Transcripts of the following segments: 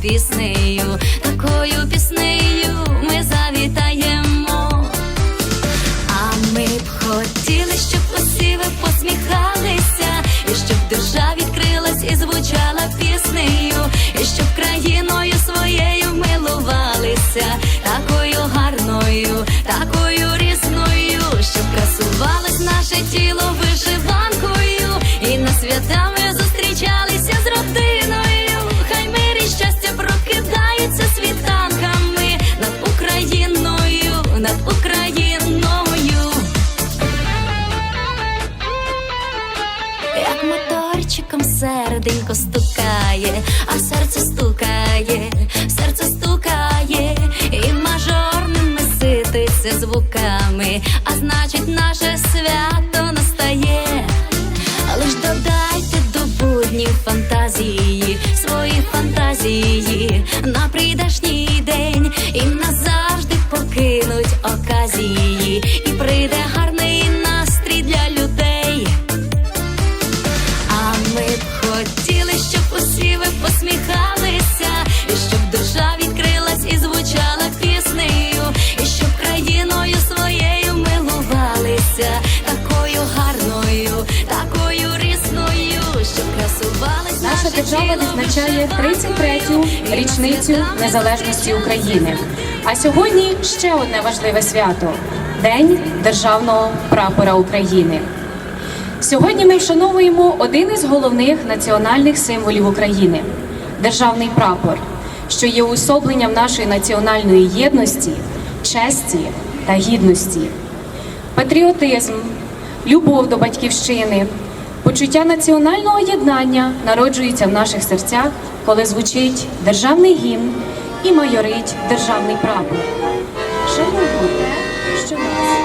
піснею, такою піснею ми завітаємо, а ми б хотіли, щоб усі ви посміхалися, і щоб душа відкрилась і звучала піснею, і щоб країною своєю милувалися, такою гарною, такою різною, щоб красувалось наше тіло вишиванкою і на свята. Звуками, а значить, наше держава відзначає 33-ю річницю незалежності України. А сьогодні ще одне важливе свято День державного прапора України. Сьогодні ми вшановуємо один із головних національних символів України державний прапор, що є уособленням нашої національної єдності, честі та гідності. Патріотизм, любов до батьківщини, почуття національного єднання народжується в наших серцях, коли звучить державний гімн і майорить державний прапор. Шануємо те, що нас.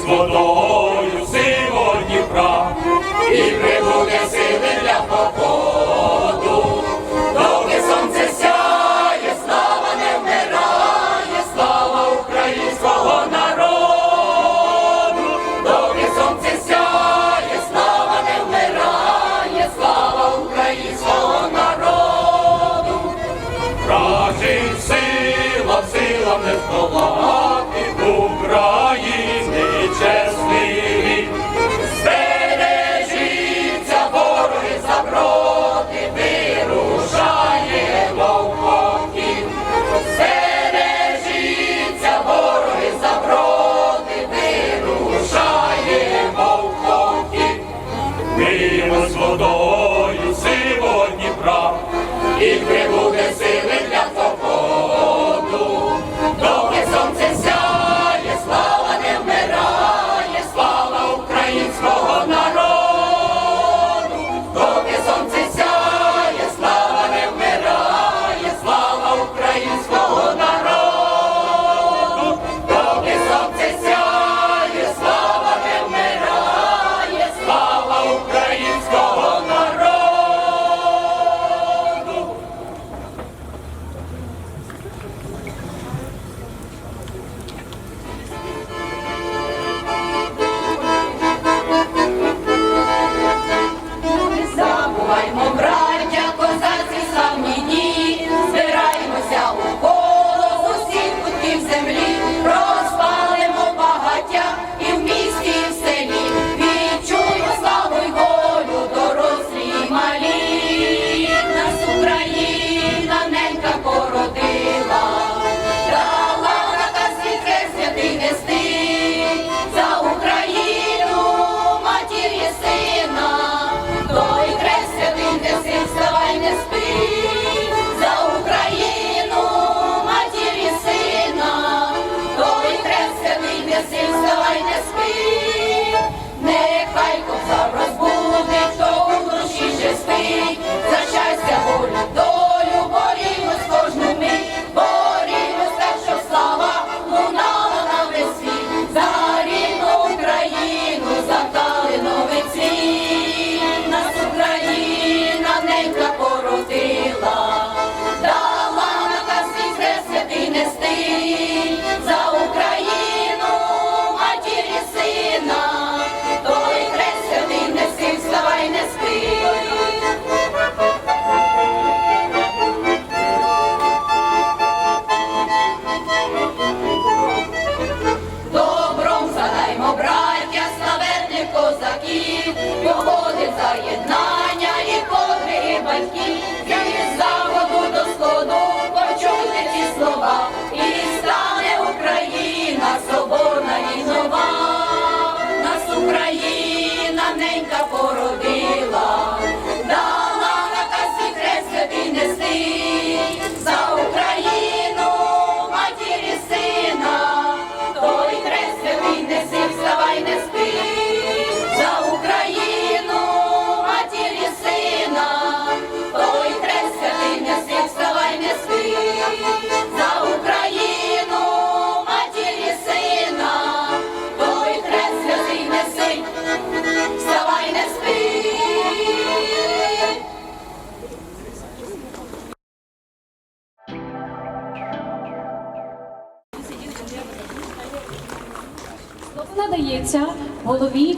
з водою сивоні прав і прибуде сили для покою.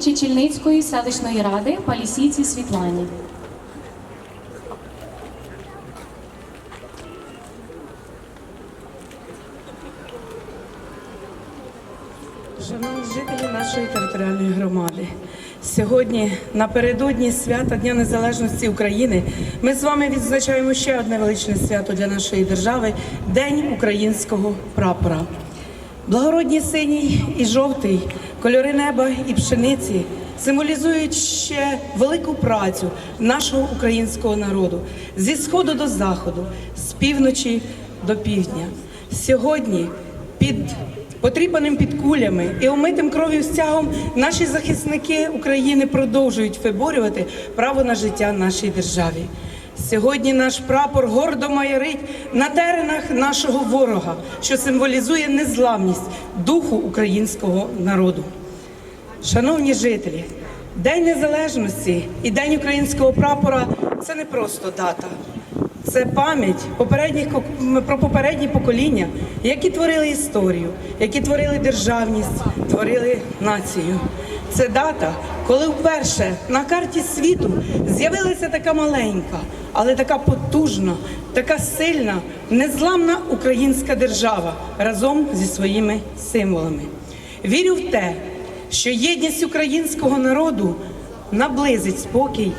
Чечільницької селищної ради Палісійці Світлані. Шановні жителі нашої територіальної громади, сьогодні напередодні свята Дня Незалежності України ми з вами відзначаємо ще одне величне свято для нашої держави День українського прапора. Благородні синій і жовтий Кольори неба і пшениці символізують ще велику працю нашого українського народу зі сходу до заходу, з півночі до півдня. Сьогодні під Потріпаним під кулями і омитим кров'ю стягом наші захисники України продовжують виборювати право на життя нашій державі. Сьогодні наш прапор гордо майорить на теренах нашого ворога, що символізує незламність духу українського народу. Шановні жителі, День Незалежності і День українського прапора це не просто дата, це пам'ять попередніх про попередні покоління, які творили історію, які творили державність, творили націю. Це дата, коли вперше на карті світу з'явилася така маленька але така потужна, така сильна, незламна українська держава разом зі своїми символами. Вірю в те, що єдність українського народу наблизить спокій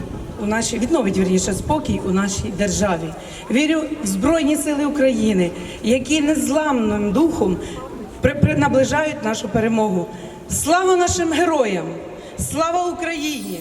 у нашій відновить вірніше спокій у нашій державі. Вірю в Збройні Сили України, які незламним духом наближають нашу перемогу. Слава нашим героям! Слава Україні!